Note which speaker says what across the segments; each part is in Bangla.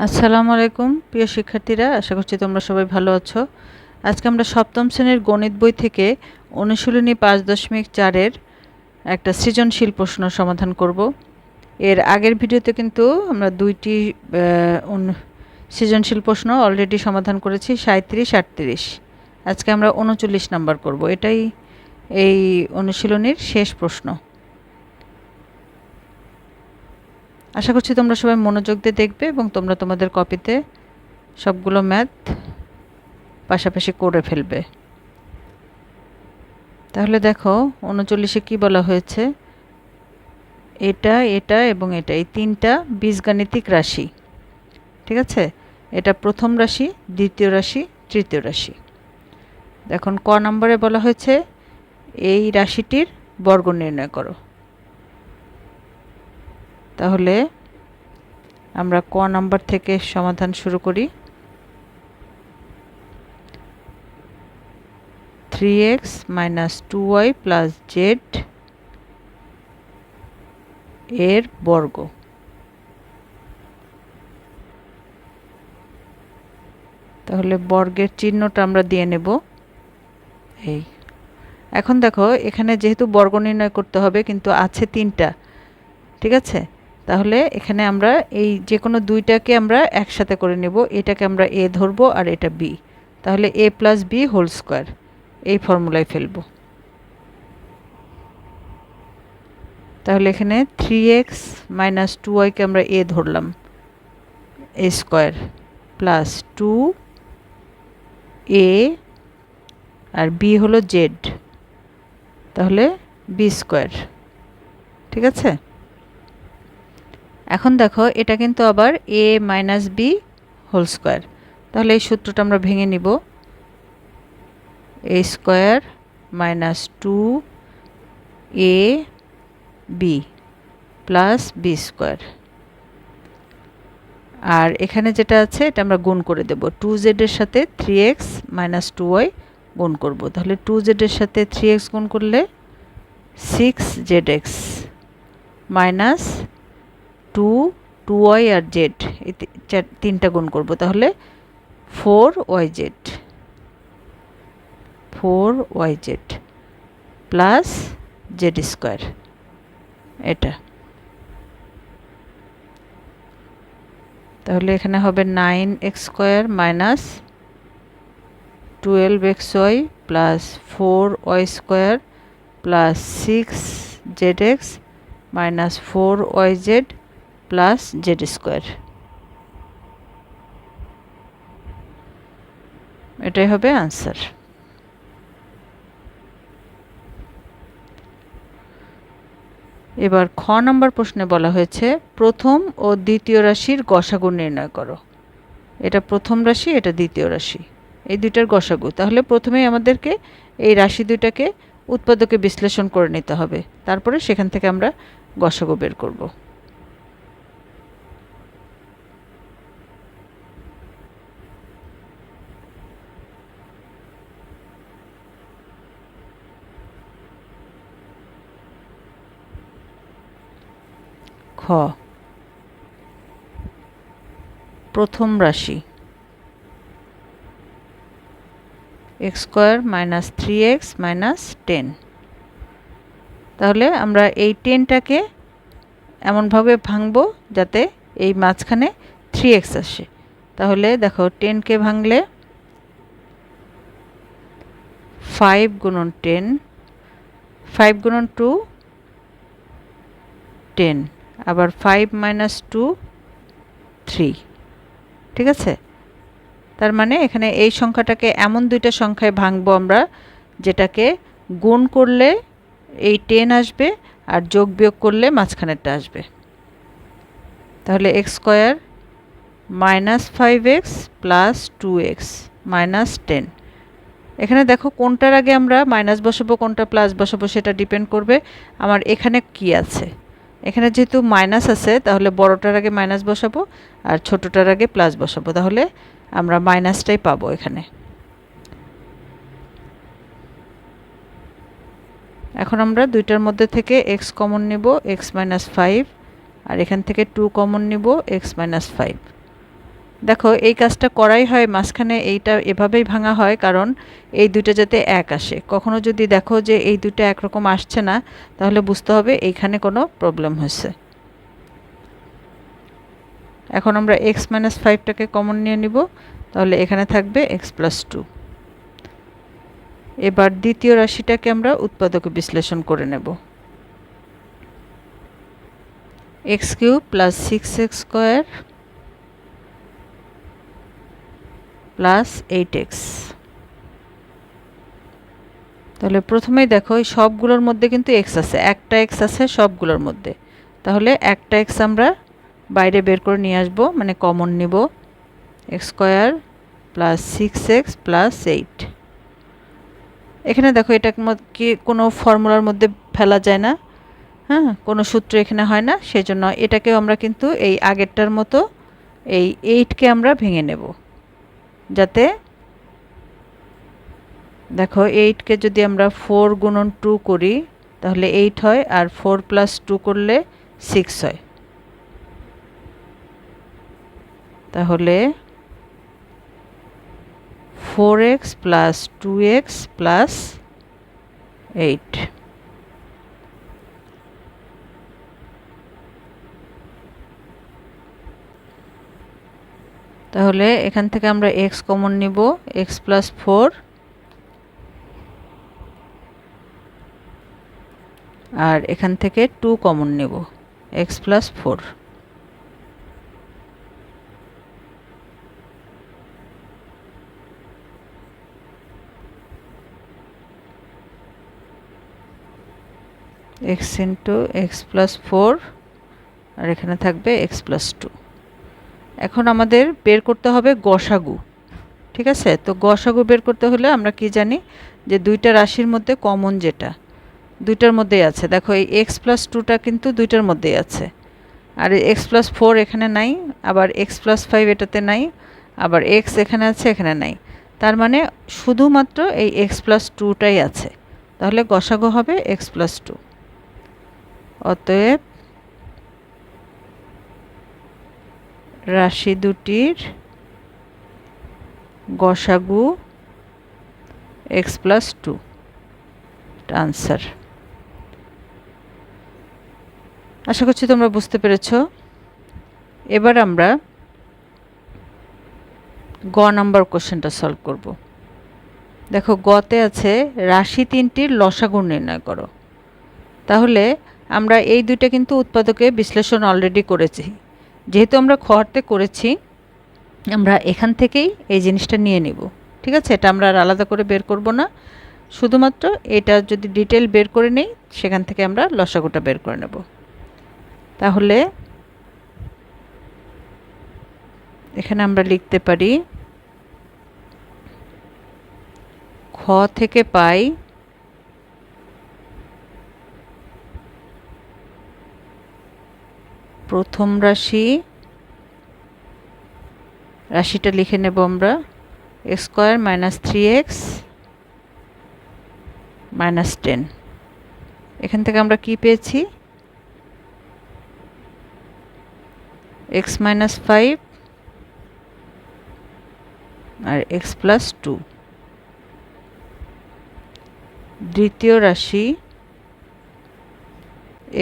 Speaker 1: আসসালামু আলাইকুম, প্রিয় শিক্ষার্থীরা, আশা করছি তোমরা সবাই ভালো আছো। আজকে আমরা সপ্তম শ্রেণির গণিত বই থেকে অনুশীলনী পাঁচ দশমিক চারের একটা সৃজনশীল প্রশ্ন সমাধান করব। এর আগের ভিডিওতে কিন্তু আমরা দুইটি সৃজনশীল প্রশ্ন অলরেডি সমাধান করেছি সাঁত্রিশ আটত্রিশ। আজকে আমরা উনচল্লিশ নাম্বার করব। এটাই এই অনুশীলনীর শেষ প্রশ্ন। আশা করছি তোমরা সবাই মনোযোগ দিয়ে দেখবে এবং তোমরা তোমাদের কপিতে সবগুলো ম্যাথ পাশাপাশি করে ফেলবে। তাহলে দেখো, উনচল্লিশে কি বলা হয়েছে? এটা এটা এবং এটা, এই তিনটা বীজগাণিতিক রাশি। ঠিক আছে? এটা প্রথম রাশি, দ্বিতীয় রাশি, তৃতীয় রাশি। এখন ক নম্বরে বলা হয়েছে, এই রাশিটির বর্গ নির্ণয় করো। তাহলে আমরা ক নাম্বার থেকে সমাধান শুরু করি। Three X minus two Y plus Z এর বর্গ। তাহলে বর্গের চিহ্নটা আমরা দিয়ে নেব। এই। এখন দেখো, এখানে যেহেতু বর্গ নির্ণয় করতে হবে, কিন্তু আছে তিনটা। ঠিক আছে? তাহলে এখানে আমরা এই যে কোনো দুইটাকে আমরা একসাথে করে নেব। এটাকে আমরা এ ধরবো আর এটা বি তাহলে A plus B whole square এই ফর্মুলায় ফেলব। তাহলে এখানে থ্রি এক্স মাইনাস টু ওয়াইকে আমরা এ ধরলাম। A square plus two A R B হলো জেড তাহলে বি স্কোয়ার ঠিক আছে? এখন দেখো, এটা কিন্তু আবার A minus B whole square তাহলে এই সূত্রটা আমরা ভেঙে নিব। A square minus two A B plus B square আর এখানে যেটা আছে, এটা আমরা গুণ করে দেব। টু জেডের সাথে three X minus two Y গুণ করব। তাহলে টু জেডের সাথে থ্রি এক্স গুণ করলে six Z X minus two two Y আর জেড এই তিনটা গুণ করব তাহলে four Y Z four Y Z plus Z square এটা। তাহলে এখানে হবে nine X square minus twelve X Y plus four Y square plus six Z X minus four Y Z plus Z square এটাই হবে আনসার এবার খ নম্বর প্রশ্নে বলা হয়েছে, প্রথম ও দ্বিতীয় রাশির গসাগু নির্ণয় করো। এটা প্রথম রাশি, এটা দ্বিতীয় রাশি। এই দুইটার গসাগু তাহলে প্রথমেই আমাদেরকে এই রাশি দুইটাকে উৎপাদকে বিশ্লেষণ করে নিতে হবে। তারপরে সেখান থেকে আমরা গসাগু বের করব। খ। প্রথম রাশি। X square minus three X minus ten. তাহলে আমরা এই টেনটাকে এমনভাবে ভাঙবো যাতে এই মাঝখানে থ্রি এক্স আসে। তাহলে দেখো টেনকে ভাঙলে ফাইভ গুণন টেন, ফাইভ গুণন টু টেন। আবার ফাইভ মাইনাস টু থ্রি ঠিক আছে? তার মানে এখানে এই সংখ্যাটাকে এমন দুইটা সংখ্যায় ভাঙবো আমরা, যেটাকে গুণ করলে এই টেন আসবে আর যোগ বিয়োগ করলে মাঝখানেরটা আসবে। তাহলে X square minus five X plus two X minus ten এখানে দেখো কোনটার আগে আমরা মাইনাস বসাবো, কোনটা প্লাস বসাবো সেটা ডিপেন্ড করবে। আমার এখানে কি আছে? এখানে যেহেতু মাইনাস আছে, তাহলে বড়টার আগে মাইনাস বসাবো আর ছোটোটার আগে প্লাস বসাবো। তাহলে আমরা মাইনাসটাই পাবো এখানে। এখন আমরা দুইটার মধ্যে থেকে এক্স কমন নিব এক্স মাইনাস ফাইভ আর এখান থেকে টু কমন নিব এক্স মাইনাস ফাইভ দেখো, এই কাজটা করাই হয় মাঝখানে, এইটা এভাবেই ভাঙা হয়, কারণ এই দুটো যাতে এক আসে। কখনো যদি দেখো যে এই দুটো একরকম আসছে না, তাহলে বুঝতে হবে এইখানে কোনো প্রবলেম হয়েছে। এখন আমরা এক্স মাইনাস ফাইভটাকে কমন নিয়ে নিব, তাহলে এখানে থাকবে এক্স প্লাস টু এবার দ্বিতীয় রাশিটাকে আমরা উৎপাদকে বিশ্লেষণ করে নেব। X cube plus six x square plus eight x তাহলে প্রথমেই দেখো, এই সবগুলোর মধ্যে কিন্তু এক্স আছে। একটা এক্স আছে সবগুলোর মধ্যে। তাহলে একটা এক্স আমরা বাইরে বের করে নিয়ে আসব মানে কমন নিব। X square plus six x plus eight এখানে দেখো, এটা কি কোনো ফর্মুলার মধ্যে ফেলা যায় না। হ্যাঁ কোনো সূত্র এখানে হয় না। সেজন্য এটাকেও আমরা কিন্তু এই আগেরটার মতো এই এইটকে আমরা ভেঙে নেব। যাতে দেখো এইটকে যদি আমরা ফোর গুণন টু করি, তাহলে এইট হয় আর ফোর প্লাস টু করলে সিক্স হয়। তাহলে four x plus two x plus eight তাহলে এখান থেকে আমরা এক্স কমন নিব এক্স প্লাস ফোর আর এখান থেকে টু কমন নেব x plus four x into x plus four আর এখানে থাকবে এক্স প্লাস টু এখন আমাদের বের করতে হবে গসাগু, ঠিক আছে? তো গসাগু বের করতে হলে আমরা কি জানি যে দুইটা রাশির মধ্যে কমন যেটা, দুইটার মধ্যেই আছে। দেখো এই এক্স প্লাস টুটা কিন্তু দুইটার মধ্যেই আছে। আর এক্স প্লাস ফোর এখানে নাই, আবার এক্স প্লাস ফাইভ এটাতে নাই, আবার এক্স এখানে আছে, এখানে নাই। তার মানে শুধুমাত্র এই এক্স প্লাস টুটাই আছে। তাহলে গসাগু হবে এক্স প্লাস টু অতএব রাশি দুটির গসাগু এক্স প্লাস টু আনসার আশা করছি তোমরা বুঝতে পেরেছ। এবার আমরা গ নাম্বার কোশ্চেনটা সলভ করব। দেখো, গতে আছে রাশি তিনটির লসাগু নির্ণয় করো। তাহলে আমরা এই দুইটা কিন্তু উৎপাদকে বিশ্লেষণ অলরেডি করেছি। যেহেতু আমরা খরতে করেছি, আমরা এখান থেকেই এই জিনিসটা নিয়ে নিব। ঠিক আছে? এটা আমরা আর আলাদা করে বের করব না। শুধুমাত্র এটা যদি ডিটেল বের করে নেই, সেখান থেকে আমরা লসাগুটা বের করে নেব। তাহলে এখানে আমরা লিখতে পারি খ থেকে পাই প্রথম রাশি। রাশিটা লিখে নেব আমরা। X square minus three x minus ten. এখান থেকে আমরা কি পেয়েছি? এক্স মাইনাস ফাইভ আর এক্স প্লাস টু। দ্বিতীয় রাশি,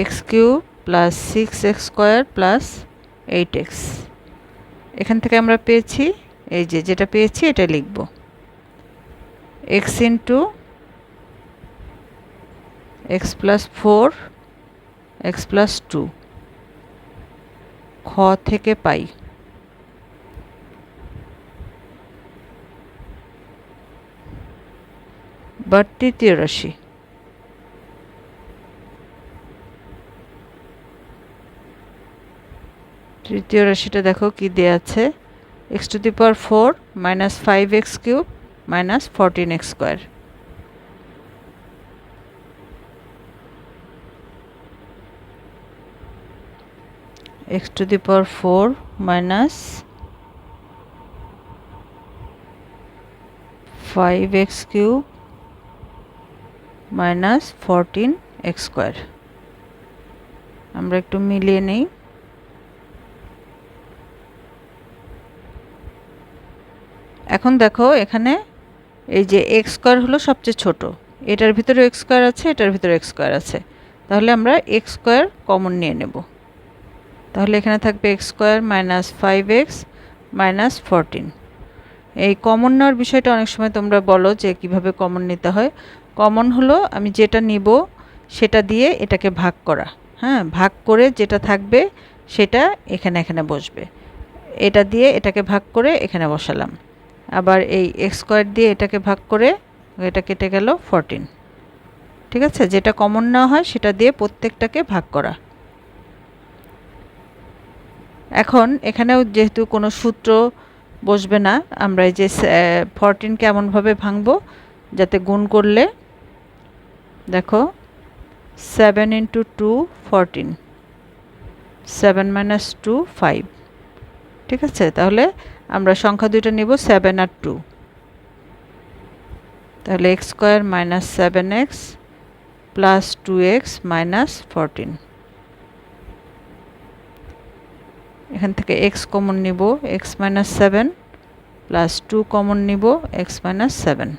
Speaker 1: x cube plus six x square plus eight x এখান থেকে আমরা পেয়েছি, এই যে যেটা পেয়েছি এটা লিখব। X into x plus four x plus two খ থেকে পাই। বা তৃতীয় রাশি। তৃতীয় রাশিটা দেখো কি দেওয়া আছে। X to the power four minus five x cube minus fourteen x square x to the power 4 minus 5x cube minus fourteen x square আমরা একটু মিলিয়ে নেই। এখন দেখো এখানে এই যে এক্স স্কোয়ার হলো সবচেয়ে ছোট। এটার ভিতরে এক্স স্কোয়ার আছে, এটার ভিতরে এক্স স্কোয়ার আছে। তাহলে আমরা এক্স স্কোয়ার কমন নিয়ে নেব। তাহলে এখানে থাকবে x square minus five x minus fourteen এই কমন নেওয়ার বিষয়টা অনেক সময় তোমরা বলো যে কীভাবে কমন নিতে হয়। কমন হলো আমি যেটা নিব সেটা দিয়ে এটাকে ভাগ করা। হ্যাঁ ভাগ করে যেটা থাকবে সেটা এখানে এখানে বসবে। এটা দিয়ে এটাকে ভাগ করে এখানে বসালাম। আবার এই এক্স স্কোয়ার দিয়ে এটাকে ভাগ করে এটা কেটে গেল ফরটিন ঠিক আছে? যেটা কমন নেওয়া হয় সেটা দিয়ে প্রত্যেকটাকে ভাগ করা। এখন এখানেও যেহেতু কোনো সূত্র বসবে না, আমরা এই যে ফরটিনকে এমনভাবে ভাঙবো যাতে গুণ করলে দেখো seven into two fourteen seven minus two five ঠিক আছে? তাহলে আমরা সংখ্যা দুইটা নিব সেভেন আর টু তাহলে x square minus seven x plus two x minus fourteen এখান থেকে এক্স কমন নিব x minus seven plus two common নিব এক্স মাইনাস সেভেন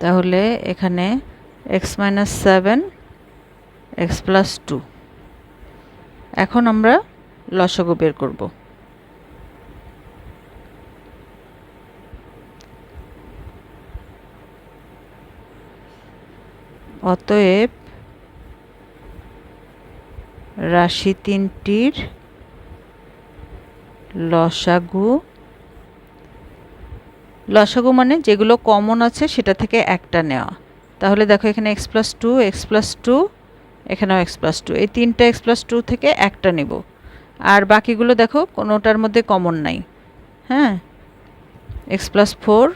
Speaker 1: তাহলে এখানে x minus seven x plus two এখন আমরা লসগু বের করব। অতএব রাশি তিনটির লসাগু লসাগু মানে যেগুলো কমন আছে সেটা থেকে একটা নেওয়া। তাহলে দেখো এখানে x plus two x plus two এখানেও এক্স প্লাস টু এই তিনটা এক্স প্লাস টু থেকে একটা নেব। আর বাকিগুলো দেখো, কোনোটার মধ্যে কমন নাই। হ্যাঁ? এক্স প্লাস ফোর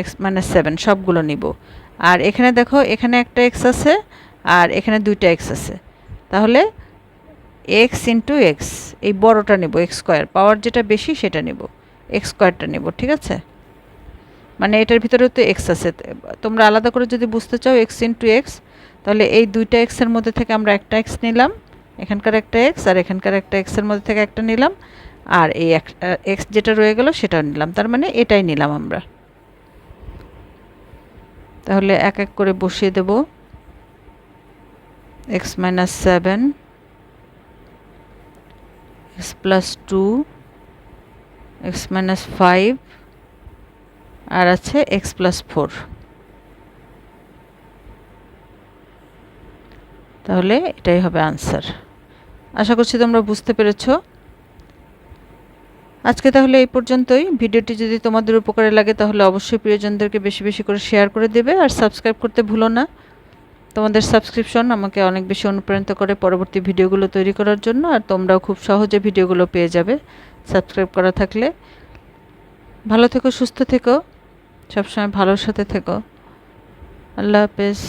Speaker 1: এক্স মানে সেভেন সবগুলো নিব। আর এখানে দেখো, এখানে একটা এক্স আছে, আর এখানে দুইটা এক্স আছে। তাহলে এক্স ইন্টু এক্স এই বড়টা নেব এক্স স্কোয়ার পাওয়ার যেটা বেশি, সেটা নেব। এক্স স্কোয়ারটা নেব, ঠিক আছে? মানে এটার ভিতরে তো এক্স আছে। তোমরা আলাদা করে যদি বুঝতে চাও এক্স ইন্টু এক্স তাহলে এই দুইটা এক্সের মধ্যে থেকে আমরা একটা এক্স নিলাম, এখানকার একটা এক্স আর এখানকার একটা এক্সের মধ্যে থেকে একটা নিলাম, আর এই এক্স যেটা রয়ে গেল সেটাও নিলাম, তার মানে এটাই নিলাম আমরা। তাহলে এক এক করে বসিয়ে দেব x minus seven x plus two x minus five আর আছে এক্স প্লাস ফোর তাহলে এটাই হবে আনসার আশা করছি তোমরা বুঝতে পেরেছ। আজকে তাহলে এই পর্যন্তই। ভিডিওটি যদি তোমাদের উপকারে লাগে, তাহলে অবশ্যই প্রিয়জনদেরকে বেশি বেশি করে শেয়ার করে দেবে আর সাবস্ক্রাইব করতে ভুলো না। তোমাদের সাবস্ক্রিপশন আমাকে অনেক বেশি অনুপ্রাণিত করে পরবর্তী ভিডিওগুলো তৈরি করার জন্য, আর তোমরাও খুব সহজে ভিডিওগুলো পেয়ে যাবে সাবস্ক্রাইব করা থাকলে। ভালো থেকো, সুস্থ থেকো, সবসময় ভালোর সাথে থেকো। আল্লাহ হাফেজ।